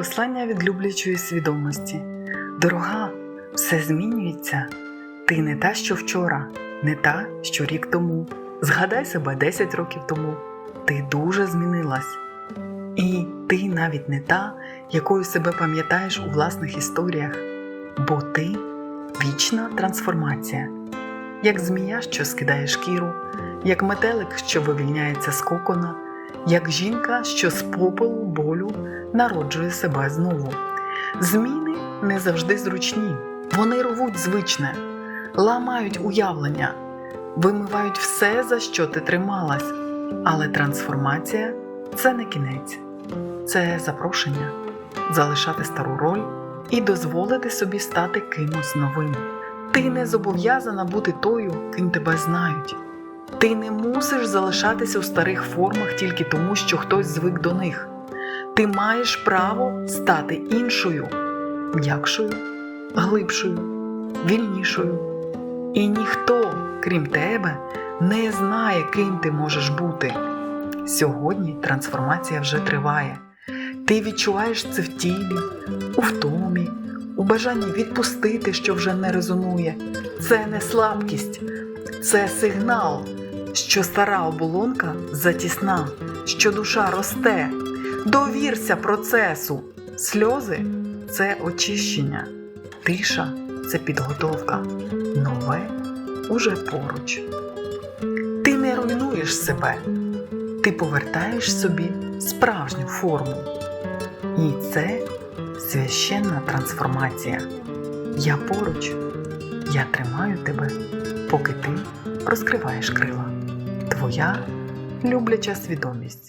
Послання від люблячої свідомості. Дорога, все змінюється. Ти не та, що вчора, не та, що рік тому. Згадай себе 10 років тому. Ти дуже змінилась. І ти навіть не та, якою себе пам'ятаєш у власних історіях, бо ти вічна трансформація, як змія, що скидає шкіру, як метелик, що вивільняється з кокона, як жінка, що з попелу болю народжує себе знову. Зміни не завжди зручні, вони рвуть звичне, ламають уявлення, вимивають все, за що ти трималась. Але трансформація це не кінець, це запрошення залишати стару роль і дозволити собі стати кимось новим. Ти не зобов'язана бути тою, ким тебе знають. Ти не мусиш залишатися у старих формах тільки тому, що хтось звик до них. Ти маєш право стати іншою, м'якшою, глибшою, вільнішою. І ніхто, крім тебе, не знає, ким ти можеш бути. Сьогодні трансформація вже триває. Ти відчуваєш це в тілі, у втомі, у бажанні відпустити, що вже не резонує. Це не слабкість, це сигнал, що стара оболонка затісна, що душа росте. Довірся процесу. Сльози це очищення, тиша це підготовка, нове уже поруч. Ти не руйнуєш себе, ти повертаєш собі справжню форму. І це священна трансформація. Я поруч, я тримаю тебе, поки ти розкриваєш крила. Твоя любляча свідомість.